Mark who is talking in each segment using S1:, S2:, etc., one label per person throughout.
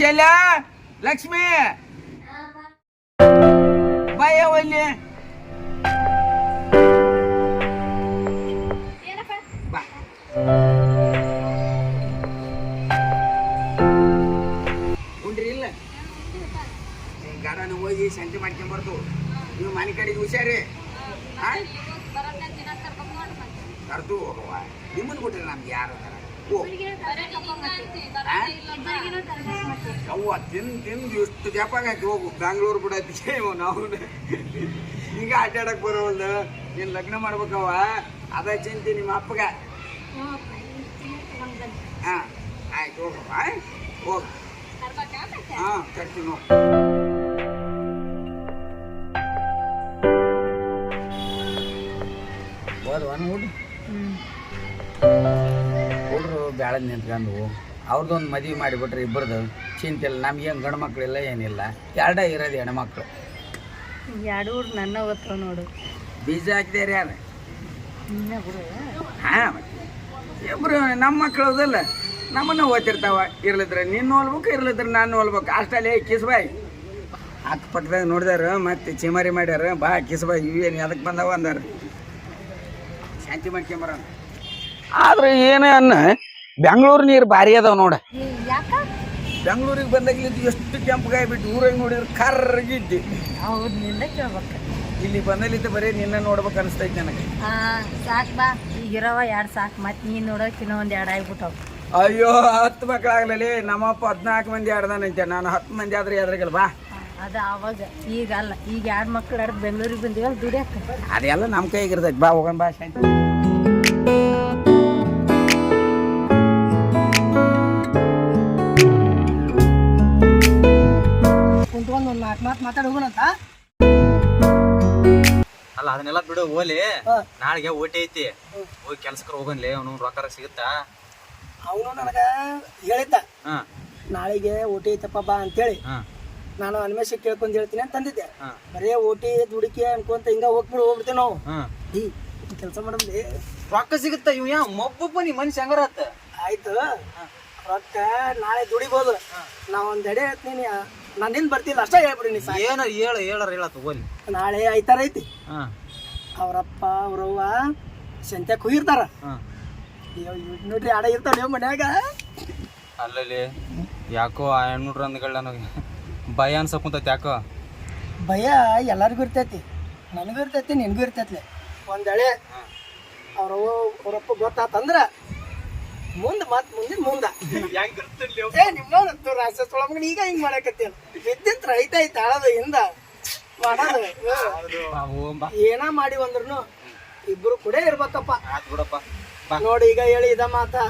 S1: ಕೌಶಲ್ಯ ಲಕ್ಷ್ಮಿ. ಬಾಯವಲ್ಲಿ ಬಾ. ಉಂಡ್ರಿ ಇಲ್ಲ? ಈ ಗಾಡನ ಹೋಗಿ ಸಂತೆ ಮಾಡ್ಕೊಂಬರ್ತು ನೀವು ಮನೆ ಕಡೆಗೆ ಹುಷಾರಿ. ಕರ್ದು ನಿಮ್ಮನ್ನು ಬಿಟ್ರೆ ನಮ್ಗೆ ಯಾರು ಅದಾರ? ಅವ್ವ ತಿಂದು ತಿಂದು ಎಷ್ಟು ಜಪಾಗೈತಿ ಹೋಗು. ಬೆಂಗಳೂರು ಬಿಡತ್ತಿ ನಾವು. ಈಗ ಅಡ್ಡಾಡಕ್ ಬರೋವಲ್ದು. ನೀನು ಲಗ್ನ ಮಾಡ್ಬೇಕವ ಅದ ಚಿಂತೆ ನಿಮ್ಮ ಅಪ್ಪಗ. ಹಾ, ಆಯ್ತು ಹೋಗವ್ವ ಹೋಗು. ಬ್ಯಾಳದ್ ನಿಂತ್ಕೊಂಡು ಅವ್ರದ್ದೊಂದು ಮದುವೆ ಮಾಡಿಬಿಟ್ರೆ ಇಬ್ಬರದು ಚಿಂತೆ ಇಲ್ಲ ನಮ್ಗೇನು ಗಂಡು ಮಕ್ಕಳಿಲ್ಲ ಏನಿಲ್ಲ. ಎರಡೇ ಇರೋದು ಹೆಣ್ಮಕ್ಳು.
S2: ಎರಡು ಊರು ನನ್ನ ಓದ್ತಾವ ನೋಡು.
S1: ಬೀಜ ಹಾಕಿದಾರೆ ಯಾರು? ಹಾಂ ಇಬ್ಬರು ನಮ್ಮ ಮಕ್ಕಳು ಹೌದಲ್ಲ? ನಮ್ಮನ್ನ ಓದ್ತಿರ್ತಾವ ಇರ್ಲಿದ್ರೆ. ನಿನ್ನ ಹೋಲ್ಬೇಕು ಇರ್ಲಿದ್ರೆ ನಾನು ಹೋಲ್ಬೇಕು ಅಷ್ಟಲ್ಲಿ ಕಿಸ್ಬಾಯ್ ಅಕ್ಕಪಕ್ಕದಾಗ ನೋಡಿದಾರ ಮತ್ತೆ ಚಿಮಾರಿ ಮಾಡ್ಯಾರ. ಬಾ ಕಿಸ್ಬಾಯ್ ಇವೇನು ಅದಕ್ಕೆ ಬಂದವ ಅಂದಾರ. ಶಾಂತಿ ಮಾಡ್ಕೊಂಬರ ಆದ್ರೆ ಏನೇ ಅನ್ನ ಬೆಂಗಳೂರು ನೀರು ಭಾರಿ ಅದಾವ ನೋಡ.
S2: ಯಾಕ?
S1: ಬೆಂಗಳೂರಿಗೆ ಬಂದಾಗ್ಲಿದ್ದು ಎಷ್ಟು ಕೆಂಪಗಾಯಿ ಬಿಟ್ಟು ಊರಾಗ ನೋಡಿದ್ರೆ ಕರ್ಗಿದ್ದೆ
S2: ಹೌದು ನಿಂದ ಕೇಳ್ಬೇಕು.
S1: ಇಲ್ಲಿ ಬಂದಲ್ಲಿದ್ದ ಬರೀ ನಿನ್ನ ನೋಡ್ಬೇಕು ಅನಿಸ್ತೈತೆ ನನಗೆ.
S2: ಸಾಕು ಸಾಕ್ ಬಾ. ಈಗಿರವ ಎರಡು ಸಾಕು ಮತ್ತೆ ನೀನು ನೋಡೋಕೆ ಇನ್ನೊಂದು ಒಂದು ಎರಡು ಆಗ್ಬಿಟ್ಟವು.
S1: ಅಯ್ಯೋ ಹತ್ತು ಮಕ್ಕಳಾಗ್ಲಲ್ಲಿ ನಮ್ಮಪ್ಪ ಹದಿನಾಲ್ಕು ಮಂದಿ ಆಡ್ದಾನಂತೆ. ನಾನು ಹತ್ತು ಮಂದಿ ಆದ್ರೆ ಎದ್ರಾಗಲ್ಲ ಬಾ.
S2: ಅದ ಅವಾಗ ಈಗ ಅಲ್ಲ. ಈಗ ಎರಡು ಮಕ್ಕಳು ಆಡ್ ಬೆಂಗಳೂರಿಗೆ ಬಂದಿವಲ್ಲ ದುಡಿಯಕ್ಕೆ
S1: ಅದೆಲ್ಲ ನಮ್ಮ ಕೈಗೆ ಇರ್ತೈತೆ. ಬಾ ಹೋಗೋಣ ಬಾ ಶಾಂತಿ.
S3: ಕುಂತ್ಕೊಂಡು ಒಂದು ನಾಲ್ಕು ಮಾತು ಮಾತಾಡಿ ಹೋಗೋಣಂತ
S4: ಅಲ್ಲ ಅದನ್ನೆಲ್ಲ ಬಿಡು ಹೋಲಿ. ನಾಳೆಗೆ ಓಟಿ ಐತಿ. ಹೋಗಿ ಕೆಲ್ಸಕ್ಕೆ ಹೋಗನ್ಲಿ ಅವನು ರೊಕ್ಕ ಸಿಗುತ್ತಾ?
S3: ಅವನು ನನಗೆ ಹೇಳಿದ್ದ. ನಾಳೆಗೆ ಓಟಿ ಐತಪ್ಪ ಬಾ ಅಂತೇಳಿ. ನಾನು ಅನ್ವೇಷ ಕೇಳ್ಕೊಂಡು ಹೇಳ್ತೀನಿ ಅಂತ ತಂದಿದ್ದೆ
S4: ಹಾ.
S3: ಬರೇ ಓಟಿ ದುಡಿಕೆ ಅನ್ಕೊಂತ ಹಿಂಗ ಹೋಗ್ಬಿಡು ಹೋಗ್ಬಿಡ್ತೇವೆ ನಾವು. ಈ ಕೆಲಸ ಮಾಡಮ್ಲಿ.
S4: ರೊಕ್ಕ ಸಿಗುತ್ತಾ ಇವ್ ಯಾ ಮೊಬ್ಬಪ್ಪ ನೀ ಮನುಷ್ಯ ಹಂಗಾರತ್ತ
S3: ಆಯ್ತು. ರೊಕ್ಕ ನಾಳೆ ದುಡಿಬೋದು. ನಾ ಒಂದ್ ಎಡೆ ಹೇಳ್ತೀನಿ ನಾನು ನಿಂದ ಬರ್ತಿಲ್ಲ ಅಷ್ಟೇ ಹೇಳ್ಬಿಡಿ ನೀ ಸಾಕು.
S4: ಏನ ಹೇಳ ಹೇಳರ ಹೇಳ ತಗೋಲಿ.
S3: ನಾಳೆ ಐತಾರ ಐತಿ.
S4: ಹಾ.
S3: ಅವರಪ್ಪ ಅವ್ರವ್ವ ಸಂತೆ ಕುಯಿರ್ತಾರ
S4: ಹಾ.
S3: ಅಯ್ಯೋ ಇವ್ ನೋಡ್ರಿ ಆಡ ಇರ್ತಾವ ಮನ್ಯಾಗ.
S4: ಅಲ್ಲಲ್ಲಿ ಯಾಕೋ ಆ ಹೆಣ್ಮುಡ್ರ ಅಂದ್ಗಳ ನನಗೆ. ಭಯ ಅನ್ಸಕ್ಕುಂತೈತಿ ಯಾಕೋ?
S3: ಭಯ ಎಲ್ಲರಿಗೂ ಇರ್ತೈತಿ. ನನಗೂ ಇರ್ತೈತಿ ನಿನಗೂ ಇರ್ತೈತಿ ಒಂದೇಳೆ ಅವ್ರವ್ವ ಅವರಪ್ಪ ಗೊತ್ತಾತಂದ್ರ ಮುಂದೆ ಮತ್ ಮುಂದಿನ ಮುಂದ. ಏ ನಿಮ್ಮವನಂತೂ ರಾಕ್ಷಸ ಒಳಮಗನ ಈಗ ಹಿಂಗ್ ಮಾಡಕತ್ತೇನ ವಿದ್ಯುತ್ ರೈತ ಐತೆ ಆಳದ ಹಿಂದ. ಮಾಡೋದು ಏನ ಮಾಡಿ ಅಂದ್ರೂ ಇಬ್ರು ಕೂಡ ಇರ್ಬೇಕಪ್ಪ.
S4: ಆತ್ ಬಿಡಪ್ಪ ಬಾ
S3: ನೋಡಿ ಈಗ ಹೇಳಿ ಇದ ಮಾತಾ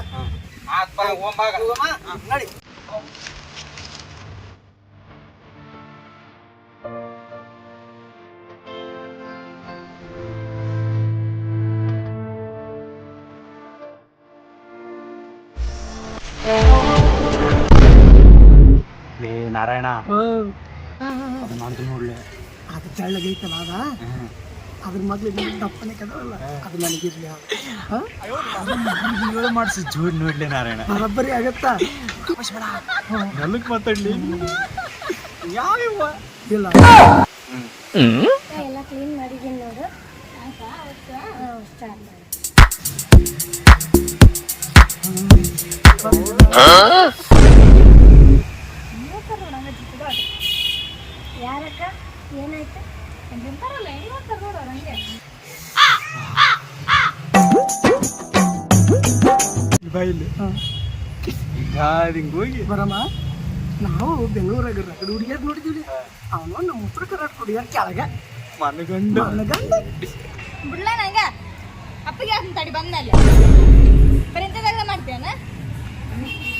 S3: ನೋಡಿ.
S4: ನಾರಾಯಣ. ನೋಡ್ಲೆ.
S3: ಅದು ತೆಳ್ಳಗೈತಲ್ಲ ಅದ? ಅದ್ರ ಮಗ್ಲಿಗೆ ದಪ್ಪನೆ ಕದಲ್ಲ ಅದು ನನಗಿರ್ಲಿ
S4: ಹೇಳು ಮಾಡಿಸಿ ಜೋಡ್ ನೋಡ್ಲೆ ನಾರಾಯಣ.
S3: ಬರಬ್ಬರಿ ಆಗತ್ತಾ?
S4: ನಲಕ್ ಮಾತಾಡ್ಲಿ.
S3: ಇಲ್ಲ.
S2: ಎಲ್ಲ ಕ್ಲೀನ್ ಮಾಡಿದ್ದೀನಿ ನೋಡು. ಸ್ಟಾರ್ಟ್ ಮಾಡಿ ಏನಾಯ್ತು? ನಿಂತಾರಲ್ಲ ಹೆಂಗ್ ಮಾಡ್ತಾರ ನೋಡು ಅವ್ರು ಹಂಗೆ.
S4: ಬಾಯಿಲಿ. ಹಿಂಗ್ ಹೋಗಿ.
S3: ಬರಮ್ಮ ನಾವು ಬೆಂಗಳೂರಾಗ ರಗಡ ಹುಡುಗಿಯಾಗ ನೋಡಿದೀವಿ. ಅವನು ನಮ್ಮ ಉತ್ತರ ಕರ್ನಾಟಕ ಹುಡುಗಿಯರ್ ಕೆಳಗ.
S4: ಮನಗಂಡ.
S3: ಮನಗಂಡ.
S5: ಬಿಡ್ಲ ನಂಗ. ಅಪ್ಪಗೆ ಯಾಕೆ ತಡಿ ಬಂದಲ್ಲಿ ಬರೀ ಇಂಥದ್ದೆಲ್ಲ ಮಾಡ್ತೇನ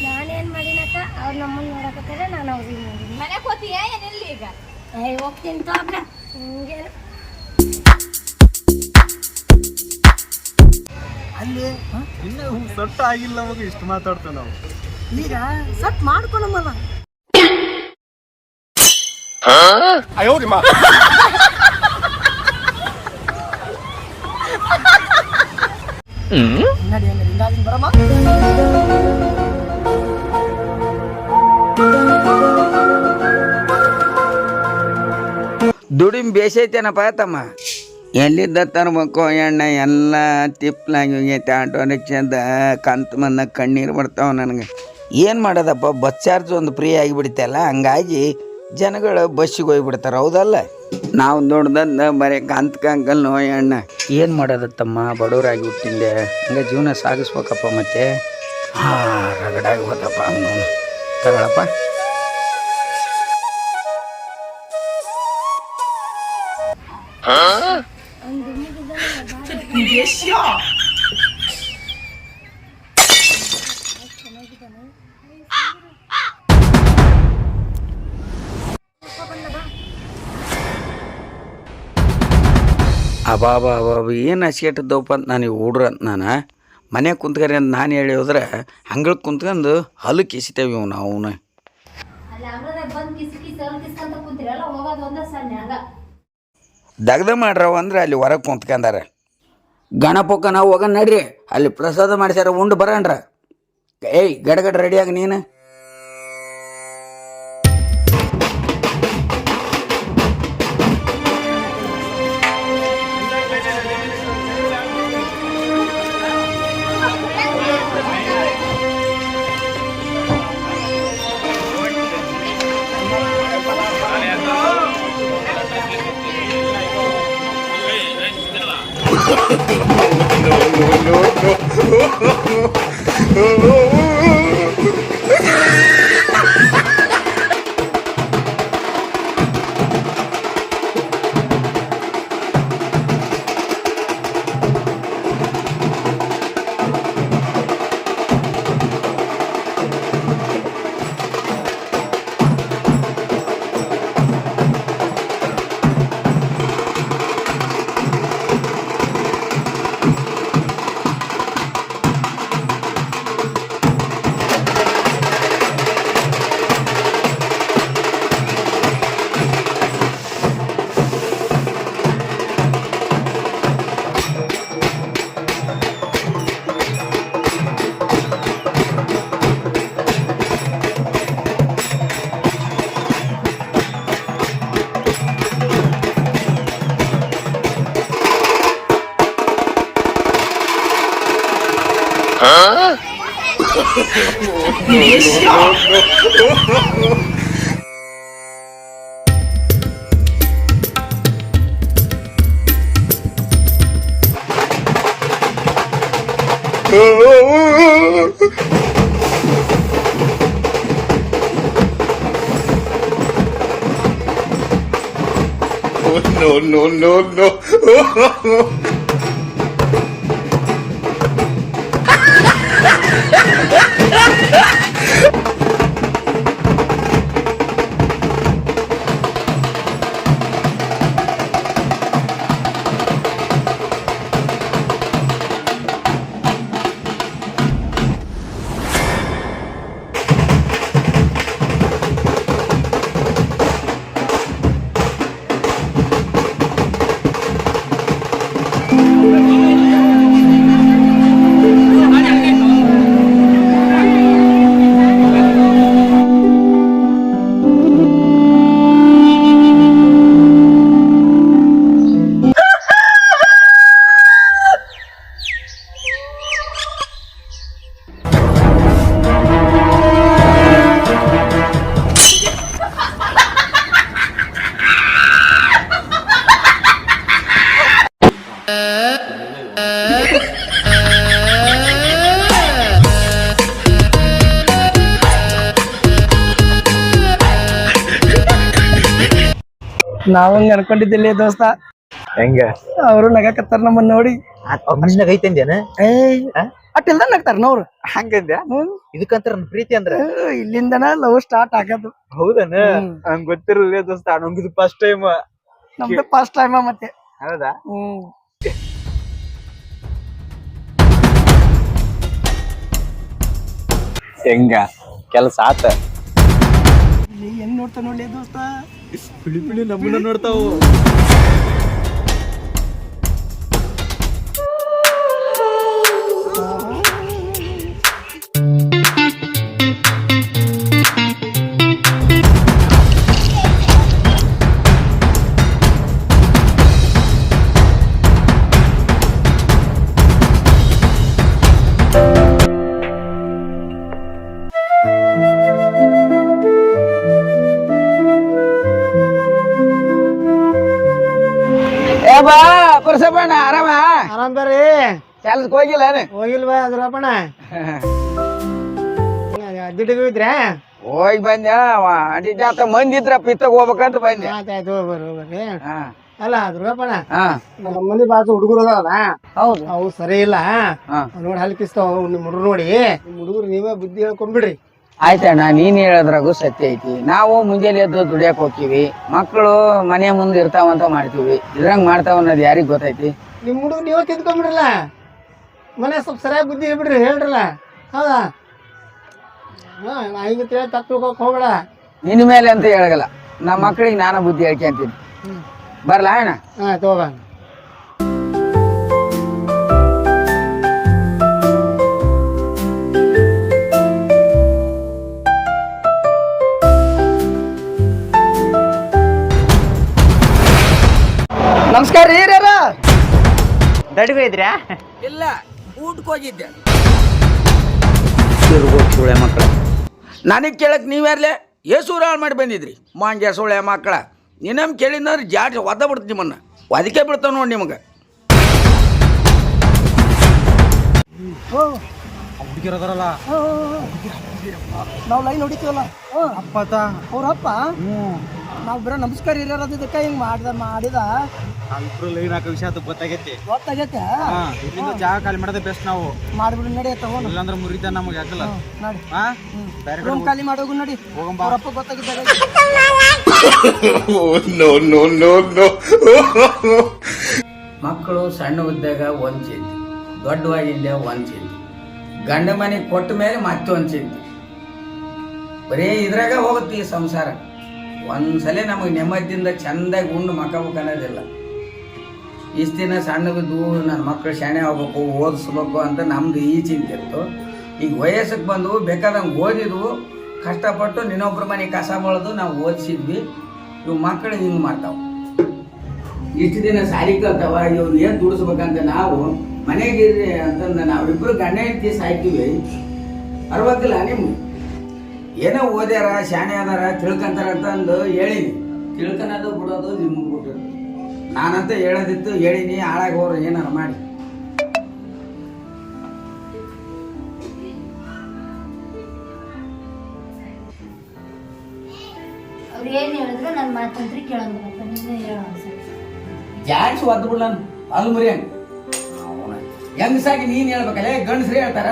S2: ನಾನೇನ್ ಮಾಡಿನಕ್ಕ ಅವ್ರು ನಮ್ಮನ್ನ ನೋಡಕತ್ತಾರ ನಾನು ಅವ್ರಿಗೆ ನೋಡಿನಿ.
S5: ಮನೆಗೆ ಹೋತೀಯ ಏನಿಲ್ಲ ಈಗ?
S2: ಹೋಗ್ತೀನಿ ತೋಬ್ರ ಹಿಂಗೆ
S3: ಅಲ್ಲಿ?
S4: ಇನ್ನ ಸೊಟ್ಟ ಆಗಿಲ್ಲ ಮಗ ಇಷ್ಟು ಮಾತಾಡ್ತೇವೆ ನಾವು.
S3: ಈಗ ಸಟ್ ಮಾಡ್ಕೊಳಮ್ಮಲ್ಲ. ನಡಿ ಹಂಗಾರೆ ಹಿಂಗಾಗಿ ಬರಮ್ಮ.
S1: ದುಡಿಮ್ ಬೇಸೈತೇನಪ್ಪ ತಮ್ಮ? ಎಲ್ಲಿದ್ದ ತರ್ಬೇಕು ಎಣ್ಣೆ ಎಲ್ಲ ತಿಪ್ಪಲಾಗಿ ಹೋಗೈತೆ, ಆಟೋ ರಿಕ್ಷಾದ ಕಂತು ಮನ್ನ ಕಣ್ಣೀರು ಬರ್ತಾವ ನನಗೆ. ಏನು ಮಾಡೋದಪ್ಪ, ಬಸ್ ಚಾರ್ಜ್ ಒಂದು ಫ್ರೀ ಆಗಿಬಿಡ್ತಲ್ಲ ಹಂಗಾಗಿ ಜನಗಳು ಬಸ್ಸಿಗೆ ಹೋಗ್ಬಿಡ್ತಾರೆ, ಹೌದಲ್ಲ? ನಾವು ದೊಡ್ಡದಂದ ಬರೀ ಕಂತ ಕಂಕಲ್ ನೋ ಎಣ್ಣ. ಏನು ಮಾಡೋದು ತಮ್ಮ ಬಡವರಾಗಿ ಹುಟ್ಟಿಂದೆ. ಹಂಗೆ ಜೀವನ ಸಾಗಿಸ್ಬೇಕಪ್ಪ ಮತ್ತೆ. ಹಾಂ, ರಗಡಾಗಿ ಹೋದಪ್ಪ ಅವನು. ತಗೊಳಪ್ಪ. ಅಬಾಬಾ ಅಬಾಬ ಏನು ಹಸಿಗೆಟ್ಟದ್ದವಪ್ಪ ಅಂತ ನಾನು ಹುಡ್ರ ಅಂತ ನಾನು? ಮನೆಗೆ ಕುಂತ್ಕರಿ ಅಂತ ನಾನು ಹೇಳಿ ಹೋದ್ರೆ ಹಂಗೆ ಕುಂತ್ಕೊಂಡು ಹಲ್ಲು ಕಿಸಿತೇವೆ ಇವು ನಾವು ದಗ್ದ ಮಾಡ್ರವ ಅಂದ್ರೆ ಅಲ್ಲಿ ಹೊರಗೆ ಕುಂತ್ಕೊಂಡಾರ ಗಣಪಕ್ಕ ನಾವು ಹೋಗ ನಡ್ರಿ, ಅಲ್ಲಿ ಪ್ರಸಾದ ಮಾಡಿಸ್ಯಾರ ಉಂಡು ಬರೋಣ್ರ ಏಯ್, ಗಡಗಡ ರೆಡಿಯಾಗಿ ನೀನು. no, no, no, no. no, no, no, no.
S3: ನಾವು ಹಂಗ ಅನ್ಕೊಂಡಿದ್ದಿಲ್ಲ ದೋಸ್ತ.
S6: ಹೆಂಗ?
S3: ಅವರು ನಗಕತ್ತಾರ ನಮ್ಮನ್ನ ನೋಡಿ.
S6: ಮನುಷ್ಯನಾಗ ಐತಂದೇನ
S3: ಅಟ್ಟಿಲ್ದ ನಗ್ತಾರ ನೋವ್ರು.
S6: ಹಂಗಂದ್ಯ ಇದಕ್ಕಂತಾರ ಪ್ರೀತಿ ಅಂದ್ರ?
S3: ಇಲ್ಲಿಂದನ ಲವ್ ಸ್ಟಾರ್ಟ್ ಆಗೋದು.
S6: ಹೌದನ. ಹಂಗ ಗೊತ್ತಿರಲಿಲ್ಲ ದೋಸ್ತ ನಂಗಿದು ಫಸ್ಟ್ ಟೈಮ್
S3: ನಮ್ದು ಫಸ್ಟ್ ಟೈಮ್ ಮತ್ತೆ.
S6: ಹೌದಾ?
S3: ಹ್ಮ್.
S6: ಹೆಂಗ? ಕೆಲಸ ಆತ?
S3: ಏನ್ ನೋಡ್ತಾ ನೋಡ್ಲಿ ದೋಸ್ತ?
S6: ಬಿಳಿ ಬಿಳಿ ನಮ್ಮನ್ನ ನೋಡ್ತಾವು
S1: ಕೆಲ್ಸಕ್ಕೆ ಹೋಗಿಲ್ಲ
S3: ಹೋಗಿಲ್ವಾ ಅದ್ರಪ್ಪಣ ಅಡ್ಡಿಗೂ ಇದ್ರೆ
S1: ಹೋಗಿ ಬಂದೆ ಅಡ್ಡಿ ಜಾತ ಮಂದಿ ಇದ್ರ ಪಿತ್ತಗ್ ಹೋಗ್ಬೇಕಂತ ಬಂದೆ.
S3: ಆಯ್ತಾಯ್ತು ಹೋಗ್ಬರ್ರಿ ಹೋಗ್ಬರ್ರಿ
S1: ಹಾ.
S3: ಅಲ್ಲ ದುರ್ಗಪ್ಪಣ ನಮ್ಮ ಮನೆ ಬಾಜು ಹುಡುಗರು ಅದಾವಲ್ಲ?
S1: ಹೌದು.
S3: ಅವು ಸರಿ ಇಲ್ಲ. ನೋಡಿ ಹಲ್ಕಿಸ್ತಾವ ನಿಮ್ಮ ಹುಡುಗರು ನೋಡಿ. ನಿಮ್ ಹುಡುಗರು ನೀವೇ ಬುದ್ಧಿ ಹೇಳ್ಕೊಂಡ್ಬಿಡ್ರಿ
S1: ಆಯ್ತಣ್ಣ ನೀನ್ ಹೇಳೋದ್ರಾಗೂ ಸತ್ಯ ಐತಿ. ನಾವು ಮುಂಜಾನೆ ಎದ್ದು ದುಡಿಯಕ್ ಹೋಗ್ತೀವಿ. ಮಕ್ಕಳು ಮನೆ ಮುಂದೆ ಇರ್ತಾವಂತ ಮಾಡ್ತೀವಿ. ಇದ್ರಂಗ್ ಮಾಡ್ತಾವ ಅನ್ನೋದು ಯಾರಿಗ್ ಗೊತ್ತೈತಿ?
S3: ನಿಮ್ ಹುಡುಗ ನೀವೇ ತಿದ್ಕೊಂಡ್ಬಿಡ್ರಲ್ಲ ಮನೆ ಸ್ವಲ್ಪ ಸರಿಯಾಗಿ ಬುದ್ಧಿ ಹೇಳ್ಬಿಡ್ರಿ ಹೇಳ್ರಲ್ಲ. ಹೌದಾ? ಹಾಂ ನಾ ಹಿಂಗೆ ತಿಳಿ ತಪ್ಪು ತಿಳ್ಕೊಕ್ ಹೋಗ್ಬೇಡ.
S1: ನಿನ್ನ ಮೇಲೆ ಅಂತ ಹೇಳಗಲ್ಲ. ನಮ್ಮ ಮಕ್ಕಳಿಗೆ ನಾನು ಬುದ್ಧಿ ಹೇಳ್ಕೊಂತೀನಿ ಬರಲಾ ಅಣ್ಣ?
S3: ಹಾಂ ತಗೋಬ
S1: ನಮಸ್ಕಾರ ರೀ ಯಾರ
S6: ದಡಿಗೆ ಇದ್ರ್ಯಾ?
S1: ಇಲ್ಲ. ಊಟಕ್ಕೆ ಹೋಗಿದ್ದೆ
S4: ಸುಳೆ ಮಕ್ಕಳ.
S1: ನನಗೆ ಕೇಳಕ್ಕೆ ನೀವ್ಯಾರ್ಲೆ ಏಸೂರು ಹಾಳು ಮಾಡಿ ಬಂದಿದ್ರಿ. ಮಾಂಗ್ಯ ಸುಳೆ ಮಕ್ಕಳ. ನಿನ್ನಮ್ ಕೇಳಿದ್ರೆ ಜಾಡ್ ಒದ್ದ ಬಿಡ್ತು ನಿಮ್ಮನ್ನು. ಅದಕ್ಕೆ ಬಿಡ್ತಾವ ನೋಡಿ ನಿಮಗೆ.
S4: ಹುಡುಗಿರದಾರಲ್ಲ
S3: ನಾವು ಲೈನ್ ಹೊಡಿತೀವಲ್ಲ?
S4: ಅಪ್ಪತ
S3: ಅವ್ರಪ್ಪ ನಾವು ಬರೋ ನಮಸ್ಕಾರ ಹಿರಿಯರದಕ್ಕ ಹಿಂಗ್ ಮಾಡ್ದ ಮಾಡಿದ.
S6: ಮಕ್ಕಳು ಲೈನ್ ಹಾಕೋ ವಿಷಯ ಅದು ಗೊತ್ತಾಗೈತಿ.
S3: ಗೊತ್ತಾಗೈತೆ?
S6: ಇಲ್ಲಿಂದ ಜಾಗ ಖಾಲಿ ಮಾಡೋದೇ ಬೆಸ್ಟ್ ನಾವು.
S3: ಮಾಡ್ಬಿಡು ನಡಿ ತಗೊಂಡು
S6: ಇಲ್ಲಾಂದ್ರೆ ಮುರಿತ ನಮಗೆ ಹಾಕಲ್ಲ
S3: ನಡಿ.
S6: ಹಾ? ಬೇರೆ
S3: ರೂಮ್ ಖಾಲಿ ಮಾಡೋಗು ನಡಿ.
S6: ಹೋಗಂಬಾ.
S3: ಅವ್ರಪ್ಪ ಗೊತ್ತಾಗಿದ್ದಾಗ
S1: ಮಕ್ಕಳು ಸಣ್ಣವಿದ್ದಾಗ ಒಂದು ಚಿಂತೆ ದೊಡ್ಡವಾಗಿಂದ ಒಂದು ಚಿಂತೆ. ಗಂಡ ಮನೆ ಕೊಟ್ಟ ಮೇಲೆ ಮತ್ತೆ ಒಂದು ಚಿಂತೆ. ಬರೀ ಇದ್ರಾಗ ಹೋಗುತ್ತೆ ಈ ಸಂಸಾರ. ಒಂದ್ಸಲ ನಮಗೆ ನೆಮ್ಮದಿಯಿಂದ ಚಂದಾಗಿ ಉಂಡು ಮಕ್ಕಬೇಕು ಅನ್ನೋದಿಲ್ಲ. ಇಷ್ಟು ದಿನ ಸಣ್ಣವಿದ್ದು ನನ್ನ ಮಕ್ಕಳು ಶಾಣೆ ಆಗ್ಬೇಕು, ಓದಿಸ್ಬೇಕು ಅಂತ ನಮ್ದು ಈ ಚಿಂತೆ ಇತ್ತು. ಈಗ ವಯಸ್ಸಿಗೆ ಬಂದು ಬೇಕಾದಂಗೆ ಓದಿದ್ವು ಕಷ್ಟಪಟ್ಟು ನಿನ್ನೊಬ್ಬರ ಮನೆ ಕಸ ಬಳದು ನಾವು ಓದಿಸಿದ್ವಿ. ಇವು ಮಕ್ಕಳು ಹಿಂಗೆ ಮಾಡ್ತಾವೆ. ಇಷ್ಟು ದಿನ ಸಾಲಿ ಕಲ್ತಾವ ಇವ್ರು ಏನ್ ದುಡಿಸ್ಬೇಕಂತ ನಾವು ಮನೆಗಿರ್ರಿ ಅಂತಂದು ನಾವಿಬ್ರು ಗಂಡ ಹೆಂಡತಿ ಸಾಯ್ತೀವಿ. ಅರ್ವತ್ತಿಲ್ಲ ನಿಮ್ಗೆ? ಏನೋ ಓದ್ಯಾರ ಶಾಣೆ ಅದಾರ ತಿಳ್ಕಂತಾರ ಅಂತಂದು ಹೇಳಿನಿ. ತಿಳ್ಕೊಳೋದು ಬಿಡೋದು ನಿಮ್ಗೆ ಬಿಟ್ಟದ್ದು ನಾನಂತ ಹೇಳೋದಿತ್ತು ಹೇಳಿನಿ ಹಾಳಾಗಿ ಹೋರು ಏನಾರ ಮಾಡಿ.
S2: ಅವ್ರು ಏನು ಹೇಳಿದ್ರು ನನ್ನ ಮಾತಂತ್ರಿ ಕೇಳೋದಿಲ್ಲಪ್ಪ ನೀನೇ ಹೇಳೋ ಅನ್ಸುತ್ತೆ
S1: ಜಾಡ್ಸ್ ಒದ್ದು ಬಿಡ್ಲ ಅಲ್ಲಿ ಮರಿ ಹಂಗ ಹೆಂಗಸಾಗಿ ನೀನ್ ಹೇಳ್ಬೇಕಲ್ಲ ಗಂಡಸ್ರು ಹೇಳ್ತಾರ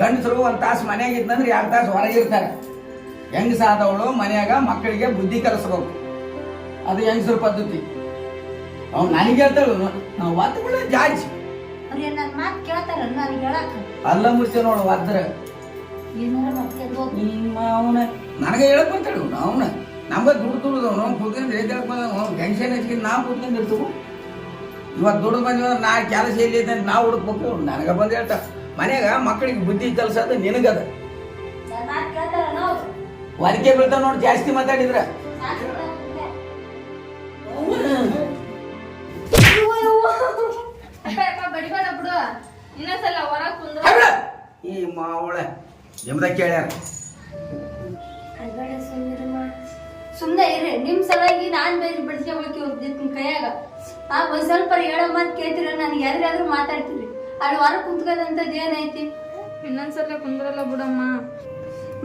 S1: ಗಂಡಸರು ಒಂದ್ ತಾಸು ಮನ್ಯಾಗ ಇದ್ನಂದ್ರೆ ಎರಡು ತಾಸು ಹೊರಗಿರ್ತಾರ ಹೆಂಗಸಾದವಳು ಮನೆಯಾಗ ಮಕ್ಕಳಿಗೆ ಬುದ್ಧಿ ಕಲಿಸ್ಬೇಕು. ಅದು ಹೆಂಗಸರ ಪದ್ಧತಿ. ಅವ್ನು ನನಗೆ ಹೇಳ್ತಾಳು ನಾವು
S2: ಹೇಳಕ್ಕ
S1: ಅಲ್ಲ ಮುರ್ಸಿ ನೋಡು ಒದ್ರ ಅವನ ನನಗೆ ಹೇಳಕ್ ಬರ್ತಾಳು ಅವನ. ನಮ್ಗೆ ದುಡ್ಡು ದುಡ್ದವನು ಕುತ್ಕೊಂಡು ರೇಜಾಕ್ ಬಂದವನು ಟೆನ್ಷನ್ ಹೆಚ್ಚಿಗೆ ನಾವು ಕುತ್ಕೊಂಡು ಇರ್ತೀವಿ. ಇವತ್ತು ದುಡ್ಡು ಬಂದಿವ ನಾ ಕೆಲಸ ಎಲ್ಲಿ ಅಂತ ನಾವು ಹುಡುಕ್ಬೇಕು. ನನಗೆ ಬಂದು ಹೇಳ್ತಾ ಮನೆಯಾಗ ಮಕ್ಕಳಿಗೆ ಬುದ್ಧಿ ಕಲ್ಸೋದು ನಿನಗದ. ಒದಕೆ ಬೀಳ್ತಾವ ನೋಡಿ ಜಾಸ್ತಿ ಮಾತಾಡಿದ್ರ? ಈ ಮಾವಳ ನಿಮ್ದ ಕೇಳ್ಯಾರ.
S5: ಸುಮ್ನೆ ಇರ್ರಿ ನಿಮ್ ಸಲಾಗಿ ನಾನ್ ಬೇರೆ ಬಿಡಿಸ್ಕೊಳಕ್ಕೆ ಹೋಗ್ತಿರ್ತೀನಿ ಕೈಯಾಗ. ಆ ಒಂದ್ ಸ್ವಲ್ಪ ಹೇಳೋ ಮಾತ್ ಕೇಳ್ತೀರ ನಾನು ಯಾರಿಗಾದ್ರೂ ಮಾತಾಡ್ತೀನಿ. ಅಲ್ಲಿ ಹೊರ ಕುಂತ್ಕೋದಂತದ್ ಏನೈತಿ? ಇನ್ನೊಂದ್ಸಲ ಕುಂದ್ರಲ್ಲ ಬಿಡಮ್ಮ.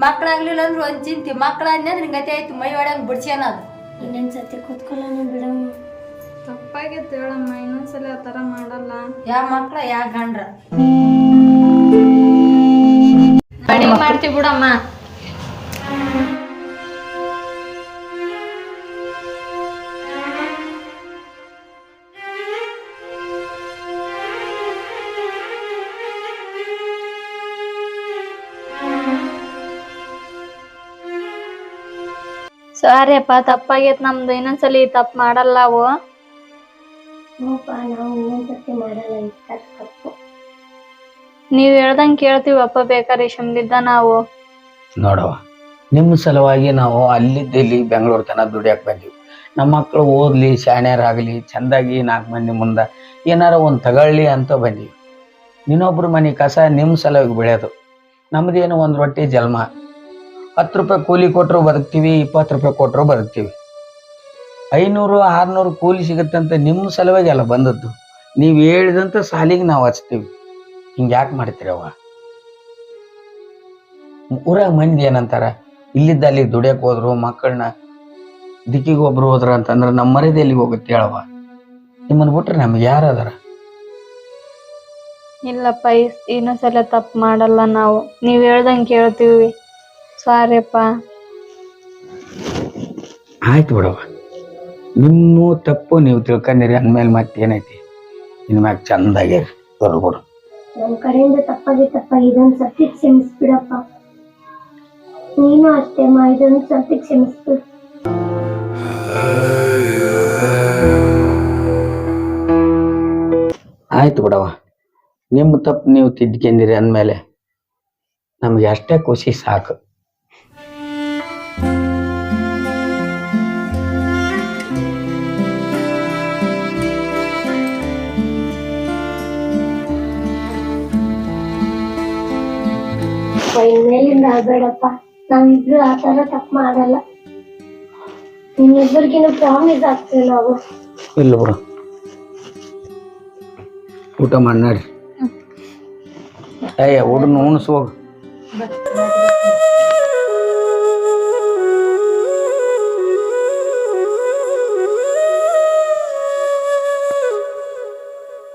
S5: ಮಕ್ಳಾಗ್ಲಿಲ್ಲ ಅಂದ್ರೆ ಒಂದ್ ಚಿಂತಿ ಮಕ್ಳ ಅಂದ್ರೆ ಗತಿ ಆಯ್ತು ಮೈ ಒಳಗೆ ಬಿಡ್ಸ್ಯಾನ ಅದು
S2: ಇನ್ನೊಂದ್ಸತಿ ಕೂತ್ಕೊಳ್ಳೋಣ ಬಿಡಮ್ಮ.
S7: ತಪ್ಪಾಗೈತೆ ಹೇಳಮ್ಮ ಇನ್ನೊಂದ್ಸಲ ಆ ಥರ ಮಾಡಲ್ಲ.
S5: ಯಾ ಮಕ್ಳ ಯಾ ಗಂಡ್ರ.
S7: ಅಡಿಗೆ ಮಾಡ್ತೀವಿ ಬಿಡಮ್ಮ. ಸಾರಿ ಅಪ್ಪ ತಪ್ಪಾಗೈತ್ ನಮ್ದು. ಇನ್ನೊಂದ್ಸಲಿ ತಪ್ಪು ಮಾಡಲ್ಲ
S2: ಹ್ಞೂಪ್ಪ ನಾವು ಇನ್ನೊಂದ್ಸತಿ ಮಾಡಲ್ಲ ಈ ಥರ ತಪ್ಪು.
S7: ನೀವ್ ಹೇಳ್ದಂಗ್ ಕೇಳ್ತೀವಪ್ಪ ಬೇಕಾರೆ ಶಿಮ್ಲಿದ್ದ ನಾವು.
S1: ನೋಡವ ನಿಮ್ಮ ಸಲುವಾಗಿ ನಾವು ಅಲ್ಲಿದ್ದ ಇಲ್ಲಿ ಬೆಂಗಳೂರು ತನಕ ದುಡಿಯಕ್ಕೆ ಬಂದೀವಿ. ನಮ್ಮ ಮಕ್ಕಳು ಓದ್ಲಿ ಶಾಣ್ಯರಾಗಲಿ ಚಂದಾಗಿ ನಾಲ್ಕು ಮಂದಿ ಮುಂದೆ ಏನಾರ ಒಂದು ತಗೊಳ್ಳಿ ಅಂತ ಬಂದೀವಿ. ಇನ್ನೊಬ್ರ ಮನೆ ಕಸ ನಿಮ್ಮ ಸಲುವಾಗಿ ಬೆಳೆಯೋದು. ನಮ್ದೇನು ಒಂದು ರೊಟ್ಟಿ ಜನ್ಮ ಹತ್ತು ರೂಪಾಯಿ ಕೂಲಿ ಕೊಟ್ಟರು ಬದುಕ್ತೀವಿ, ಇಪ್ಪತ್ತು ರೂಪಾಯಿ ಕೊಟ್ಟರು ಬದುಕ್ತೀವಿ. ಐನೂರು, ಆರುನೂರು ಕೂಲಿ ಸಿಗುತ್ತಂತ ನಿಮ್ಮ ಸಲುವಾಗಿ ಅಲ್ಲ ಬಂದದ್ದು. ನೀವು ಹೇಳಿದಂಥ ಸಾಲಿಗೆ ನಾವು ಹಚ್ತೀವಿ. ಹಿಂಗೆ ಯಾಕೆ ಮಾಡ್ತೀರವ್ವ ಊರಾಗ ಮಂದಿ ಏನಂತಾರ, ಇಲ್ಲಿದ್ದ ಅಲ್ಲಿಗೆ ದುಡಿಯಕ್ಕೆ ಹೋದ್ರು ಮಕ್ಕಳನ್ನ ದಿಕ್ಕಿಗೆ ಒಬ್ರು ಹೋದ್ರು ಅಂತಂದ್ರೆ ನಮ್ಮ ಮರ್ಯಾದೆ ಎಲ್ಲಿಗೆ ಹೋಗುತ್ತೆ ಹೇಳವ್ವ? ನಿಮ್ಮನ್ನು ಬಿಟ್ರೆ ನಮ್ಗೆ ಯಾರು ಅದಾರ?
S7: ಇಲ್ಲಪ್ಪ ಇನ್ನೊಂದ್ಸಲ ತಪ್ಪು ಮಾಡಲ್ಲ ನಾವು. ನೀವು ಹೇಳ್ದಂಗೆ ಕೇಳ್ತೀವಿ. ಸಾರಿಯಪ್ಪ
S1: ಆಯ್ತು ಬಿಡವ್ವ ನಿಮ್ಮ ತಪ್ಪು ನೀವು ತಿಳ್ಕೊಂಡಿರಿ ಅಂದಮೇಲೆ ಮತ್ತೇನೈತಿ? ಇನ್ಮ್ಯಾಗ ಚಂದಾಗಿ ಹೊರಗುಡು
S2: ನಮ್ಮ ಕಡೆಯಿಂದ ತಪ್ಪಾಗಿತ್ತಪ್ಪ ಇದೊಂದು ಸರ್ತಿ ಕ್ಷಮಿಸ್ಬಿಡಪ್ಪ. ನೀನು ಅಷ್ಟೇ ಮಾ ಇದೊಂದು ಸರ್ತಿ ಕ್ಷಮಿಸ್ಬಿಡು.
S1: ಆಯ್ತು ಬಿಡವ್ವ. ನಿಮ್ಮ ತಪ್ಪು ನೀವು ತಿದ್ಕೊಂಡಿರಿ ಅಂದಮೇಲೆ ನಮಗೆ ಅಷ್ಟೇ ಖುಷಿ ಸಾಕು.
S2: ಇನ್ಮೇಲಿಂದ ಆಗ್ಬೇಡಪ್ಪ ನಾವಿಬ್ರು ಆ ತರ ತಪ್ಪು ಮಾಡಲ್ಲ. ನಿಮ್ಮಿಬ್ಬರಿಗಿನ ಪ್ರಾಮಿಸ್ ಆಗ್ತೀವಿ ನಾವು.
S1: ಇಲ್ಲ ಬಿಡು. ಊಟ ಮಾಡಿ ಅಯ್ಯ ಉಣಿಸ್ ಹೋಗು.